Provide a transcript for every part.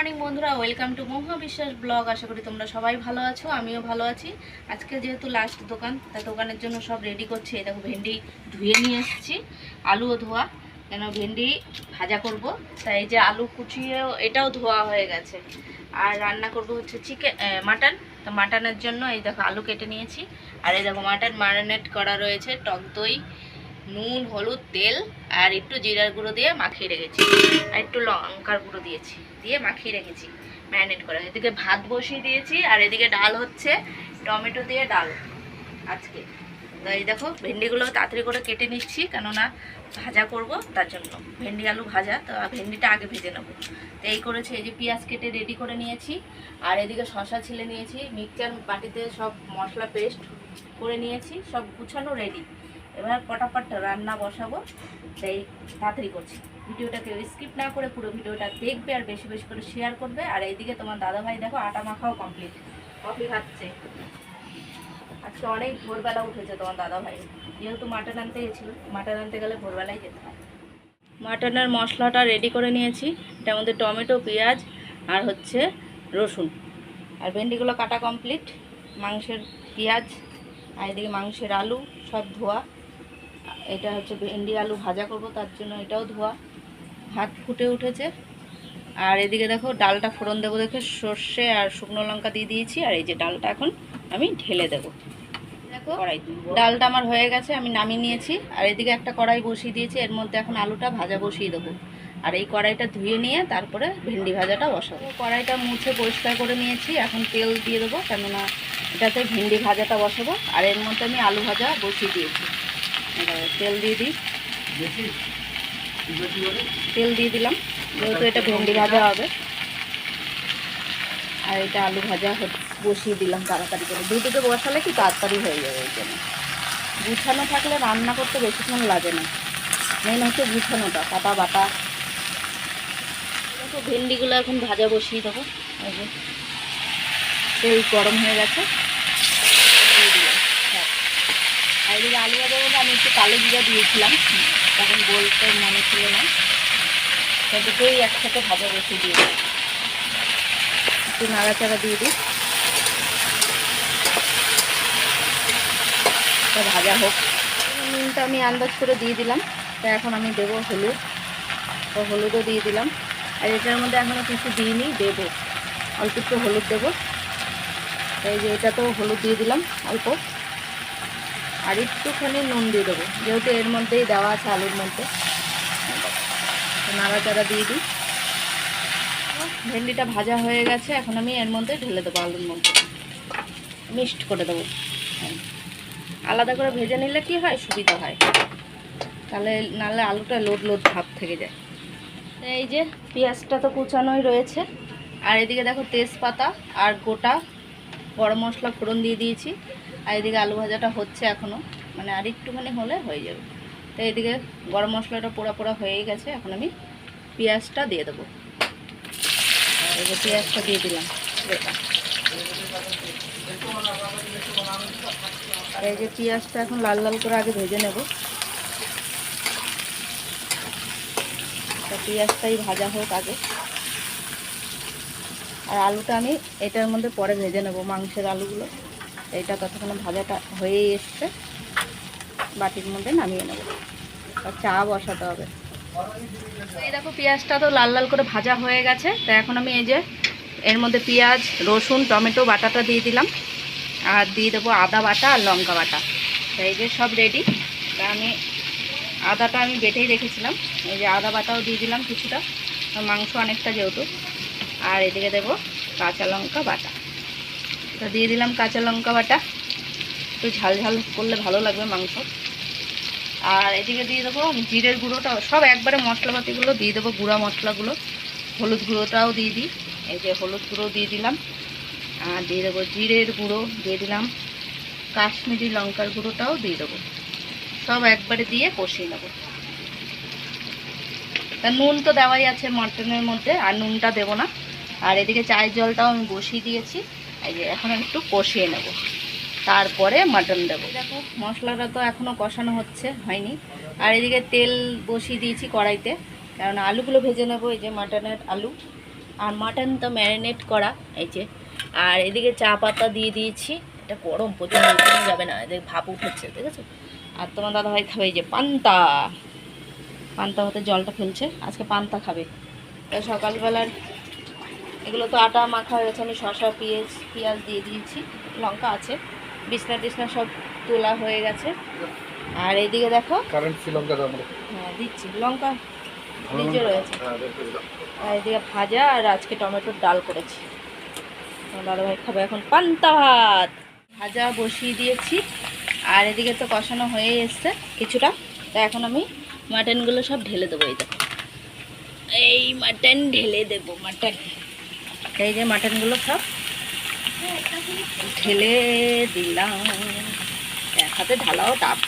Morning বন্ধুরা। Welcome two মহা বিশ্বাস ব্লগ আশা করি তোমরা সবাই ভালো আছো, আমিও ভালো আছি। আজকে যেহেতু লাস্ট দোকান, তা দোকানের জন্য সব রেডি করছি। দেখো, ভেন্ডি ধুয়ে নিয়ে এসেছি, আলুও ধোয়া। কেন, ভেন্ডি ভাজা করব। তাই এই যে আলু কুচিয়েও, এটাও ধোয়া হয়ে গেছে। আর রান্না করব হচ্ছে চিকেন মাটন তো মাটনের জন্য এই দেখো, আলু কেটে নিয়েছি। আর এই দেখো মাটন ম্যারিনেট করা রয়েছে, টক দই নুন, হলুদ, তেল আর একটু জিরার গুঁড়ো দিয়ে মাখিয়ে রেখেছি। আর একটু লঙ্কার গুঁড়ো দিয়েছি, দিয়ে মাখিয়ে রেখেছি। ম্যারিনেট করে এদিকে ভাত বসিয়ে দিয়েছি আর এদিকে ডাল হচ্ছে। টমেটো দিয়ে ডাল আজকে। তো এই দেখো, ভেন্ডিগুলো তাড়াতাড়ি করে কেটে নিচ্ছি, কেননা ভাজা করব, তার জন্য। ভেন্ডি, আলু ভাজা, তো ভেন্ডিটা আগে ভেজে নেব। তো এই করেছি, এই যে পেঁয়াজ কেটে রেডি করে নিয়েছি। আর এদিকে শশা ছিলে নিয়েছি। মিক্সচার বাটিতে সব মশলা পেস্ট করে নিয়েছি, সব গুছানো রেডি এবার পটাপট রান্না বসাবো। তাই তাড়াতাড়ি করছি। ভিডিওটাকে স্কিপ না করে পুরো ভিডিওটা দেখবে আর বেশি বেশি করে শেয়ার করবে। আর এইদিকে তোমার দাদাভাই দেখো আটা মাখাও কমপ্লিট কফি খাচ্ছে। আজকে অনেক ভোরবেলা উঠেছে তোমার দাদাভাই। যেহেতু মাটন আনতে গেছিল, মাটন আনতে গেলে ভোরবেলায় যেতে হয়। মাটনের মশলাটা রেডি করে নিয়েছি। এটার মধ্যে টমেটো, পেঁয়াজ আর হচ্ছে রসুন। আর ভেন্ডিগুলো কাটা কমপ্লিট মাংসের পেঁয়াজ আর এদিকে মাংসের আলু সব ধোয়া। এটা হচ্ছে ভেন্ডি আলু ভাজা করব তার জন্য এটাও ধোয়া। ভাত ফুটে উঠেছে। আর এদিকে দেখো ডালটা ফোড়ন দেবো দেখে সর্ষে আর শুকনো লঙ্কা দিয়ে দিয়েছি আর এই যে ডালটা এখন আমি ঢেলে দেবো। দেখো ডালটা আমার হয়ে গেছে আমি নামিয়ে নিয়েছি। আর এদিকে একটা কড়াই বসিয়ে দিয়েছি এর মধ্যে এখন আলুটা ভাজা বসিয়ে দেবো। আর এই কড়াইটা ধুয়ে নিয়ে তারপরে ভেন্ডি ভাজাটা বসাবো। কড়াইটা মুছে পরিষ্কার করে নিয়েছি এখন তেল দিয়ে দেবো কেননা এটাতে ভেন্ডি ভাজাটা বসাবো। আর এর মধ্যে আমি আলু ভাজা বসিয়ে দিয়েছি। এবার তেল দিয়ে দিই। তেল দিয়ে দিলাম। যেহেতু এটা ভেন্ডি ভাজা হবে। আর এটা আলু ভাজা বসিয়ে দিলাম তাড়াতাড়ি করে। দুটোতে বসালে কি তাড়াতাড়ি হয়ে যাবে এই জন্য। গুছানো থাকলে রান্না করতে বেশিক্ষণ লাগে না। মেন হচ্ছে গুছানোটা কাটা বাটা। দেখো ভেন্ডিগুলো এখন ভাজা বসিয়ে দেবো। এই তেল গরম হয়ে গেছে দিয়ে দিলাম ব্যাস। আর এদিকে আলু ভাজা আমি একটু কালো জিরা দিয়েছিলাম। তখন বলতে মনে ছিল না। তো দুটোই একসাথে ভাজা বসিয়ে দিয়ে দিই একটু নাড়াচাড়া দিয়ে দিই। এটা ভাজা হোক। নুনটা আমি আন্দাজ করে দিয়ে দিলাম। তা এখন আমি দেবো হলুদ। তো হলুদও দিয়ে দিলাম। আর এটার মধ্যে এখনও কিছু দিইনি, দেবো। অল্প একটু হলুদ দেবো। এই যে এটাতেও হলুদ দিয়ে দিলাম, অল্প। আর একটুখানি নুন দিয়ে দেবো। যেহেতু এর মধ্যেই দেওয়া আছে আলুর মধ্যে। নাড়াচাড়া দিয়ে দিই। ভেন্ডিটা ভাজা হয়ে গেছে, এখন আমি এর মধ্যে ঢেলে দেবো আলুর মধ্যে। মিক্সড করে দেবো। আলাদা করে ভেজে নিলে কি হয়? সুবিধা হয়। তাহলে নাহলে আলুটা লোড লোড ভাব থেকে যায়। এই যে পেঁয়াজটা তো কুচানোই রয়েছে। আর এদিকে দেখো তেজপাতা আর গোটা গরম মশলা ফোড়ন দিয়ে দিয়েছি, আর এদিকে আলু ভাজাটা হচ্ছে এখনও মানে আর একটুখানি হলে হয়ে যাবে। তো এদিকে গরম মশলাটা পোড়া পোড়া হয়েই গেছে, এখন আমি পেঁয়াজটা দিয়ে দেবো। পেঁয়াজটা দিয়ে দিলাম আর এই যে পেঁয়াজটা এখন লাল লাল করে আগে ভেজে নেব। পেঁয়াজটাই ভাজা হোক আগে। আর আলুটা আমি এটার মধ্যে পরে ভেজে নেব, মাংসের আলুগুলো। এইটা ততক্ষণ ভাজাটা হয়েই এসছে। বাটির মধ্যে নামিয়ে নেব। আর চা বসাতে হবে। এই দেখো, পেঁয়াজটা তো লাল লাল করে ভাজা হয়ে গেছে। তো এখন আমি এই যে এর মধ্যে পেঁয়াজ, রসুন, টমেটো, বাটাটা দিয়ে দিলাম। আর দিয়ে দেবো আদা বাটা আর লঙ্কা বাটা। তো এই যে সব রেডি তা আমি আদাটা আমি বেটেই রেখেছিলাম। এই যে আদা বাটাও দিয়ে দিলাম কিছুটা। মাংস অনেকটা যেহেতু। আর এদিকে দেবো কাঁচা লঙ্কা বাটা। তো দিয়ে দিলাম কাঁচা লঙ্কা বাটা। একটু ঝাল ঝাল করলে ভালো লাগবে মাংস। আর এদিকে দিয়ে দেবো জিরের গুঁড়োটা সব একবারে মশলাপাতিগুলো দিয়ে দেবো, গুঁড়া মশলাগুলো। হলুদ গুঁড়োটাও দিয়ে দিই। এই যে হলুদ গুঁড়ো দিয়ে দিলাম। আর দিয়ে দেবো জিরের গুঁড়ো দিয়ে দিলাম। কাশ্মীরি লঙ্কার গুঁড়োটাও দিয়ে দেবো। সব একবারে দিয়ে কষিয়ে নেব। তা নুন তো দেওয়াই আছে মটনের মধ্যে, আর নুনটা দেবো না। আর এদিকে চায়ের জলটাও আমি বসিয়ে দিয়েছি। এই যে এখন একটু কষিয়ে নেব। তারপরে মাটন দেবো। দেখো, মশলাটা তো এখনও কষানো হচ্ছে, হয়নি। আর এদিকে তেল বসিয়ে দিয়েছি কড়াইতে কারণ আলুগুলো ভেজে নেব, এই যে মাটনের আলু। আর মাটন তো ম্যারিনেট করা, এই যে। আর এদিকে চা পাতা দিয়ে দিয়েছি। এটা গরম প্রচুর যাবে না এদিকে ভাপ উঠেছে ঠিক আছে আর তোমার দাদা ভাই খাবে এই যে পান্তা। পান্তা হতে জলটা ফেলছে, আজকে পান্তা খাবে। সকালবেলার এগুলো তো আটা মাখা হয়ে গেছে। আমি শসা পেঁয়াজ পেঁয়াজ দিয়ে দিয়েছি। লঙ্কা আছে। বিছনা টিছনা সব তোলা হয়ে গেছে। আর এইদিকে দেখো। কারেন্ট দাম হ্যাঁ দিচ্ছি। লঙ্কা ফ্রিজে রয়েছে। আর এদিকে ভাজা আর আজকে টমেটোর ডাল করেছি। আমার দাদাভাই খাবে এখন পান্তা ভাত। ভাজা বসিয়ে দিয়েছি। আর এদিকে তো কষানো হয়ে এসছে কিছুটা। তা এখন আমি মাটনগুলো সব ঢেলে দেবো এই দেখো। এই মাটন ঢেলে দেবো মাটন। এই যে মাটনগুলো সব ঢেলে দিলাম। এক হাতে ঢালাও টাপ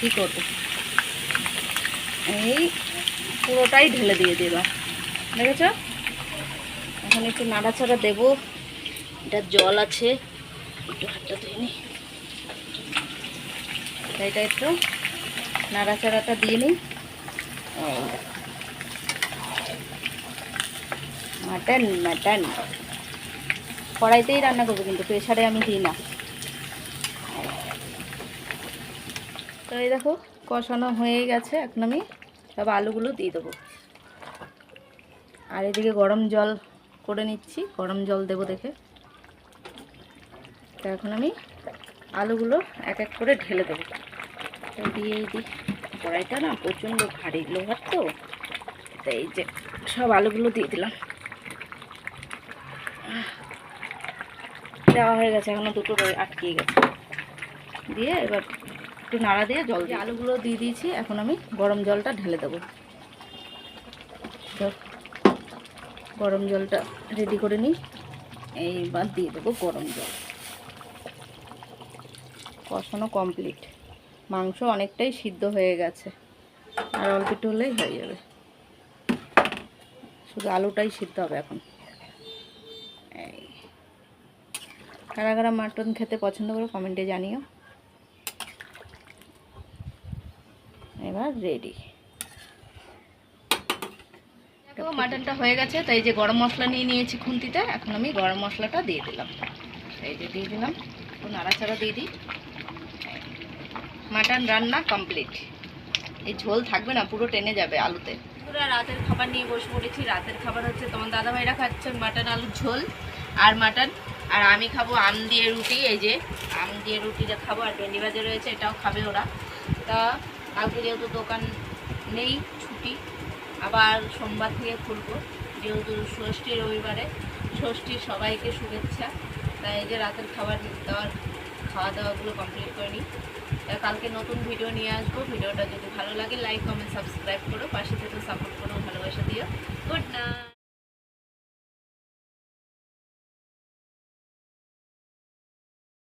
কী করব? এই পুরোটাই ঢেলে দিয়ে দিলাম দেখেছ? এখন একটু নাড়াচাড়া দেবো। এটা জল আছে। একটু হাতটা ধুয়ে নি। এটা একটু নাড়াচাড়াটা দিয়ে নিই এই দেখো। Mutton mutton. কড়াইতেই রান্না করব, কিন্তু প্রেশারে আমি দিই না। তো এই দেখো, কষানো হয়ে গেছে, এখন আমি সব আলুগুলো দিয়ে দেবো। আর এদিকে গরম জল করে নিচ্ছি, গরম জল দেবো দেখে। তো এখন আমি আলুগুলো এক এক করে ঢেলে দেবো। তো দিয়েই দিই। কড়াইটা না প্রচণ্ড ভারী লোহার তো এই যে সব আলুগুলো দিয়ে দিলাম। দেওয়া হয়ে গেছে, এখনও দুটো আটকিয়ে গেছে। দিয়ে এবার একটু নাড়া দিয়ে জল দিয়ে আলুগুলো দিয়ে দিয়েছি, এখন আমি গরম জলটা ঢেলে দেবো। গরম জলটা রেডি করে নিই, এইবার দিয়ে দেবো গরম জল। কষানো কমপ্লিট। মাংস অনেকটাই সিদ্ধ হয়ে গেছে, আর অল্প একটু হলেই হয়ে যাবে। শুধু আলুটাই সিদ্ধ হবে এখন এই কারা কারা মাটন খেতে পছন্দ করে কমেন্টে জানিও। এবার রেডি দেখো মাটনটা হয়ে গেছে তাই যে গরম মশলা নিয়ে নিয়েছি খুন্তিতে এখন আমি গরম মশলাটা দিয়ে দিলাম। এই যে দিয়ে দিলাম একটু নাড়াচাড়া দিয়ে দিই। মাটন রান্না কমপ্লিট এই ঝোল থাকবে না পুরো টেনে যাবে আলুতে। পুরো রাতের খাবার নিয়ে বসে পড়েছি। রাতের খাবার হচ্ছে তোমার দাদাভাইরা খাচ্ছেন মাটন আলুর ঝোল আর মাটন আর আমি খাব আম দিয়ে রুটি, এই যে আম দিয়ে রুটিটা খাব আর ভেন্ডি ভাজা রয়েছে, এটাও খাবে ওরা। তা কালকে যেহেতু দোকান নেই, ছুটি, আবার সোমবার থেকে খুলবো, যেহেতু ষষ্ঠী রবিবারে ষষ্ঠীর সবাইকে শুভেচ্ছা। তাই এই যে রাতের খাবার দাওয়ার খাওয়া দাওয়াগুলো কমপ্লিট করে নিই। তা কালকে নতুন ভিডিও নিয়ে আসব। ভিডিওটা যদি ভালো লাগে লাইক কমেন্ট সাবস্ক্রাইব করো, পাশে থেকে সাপোর্ট করো, ভালোবাসা দিও।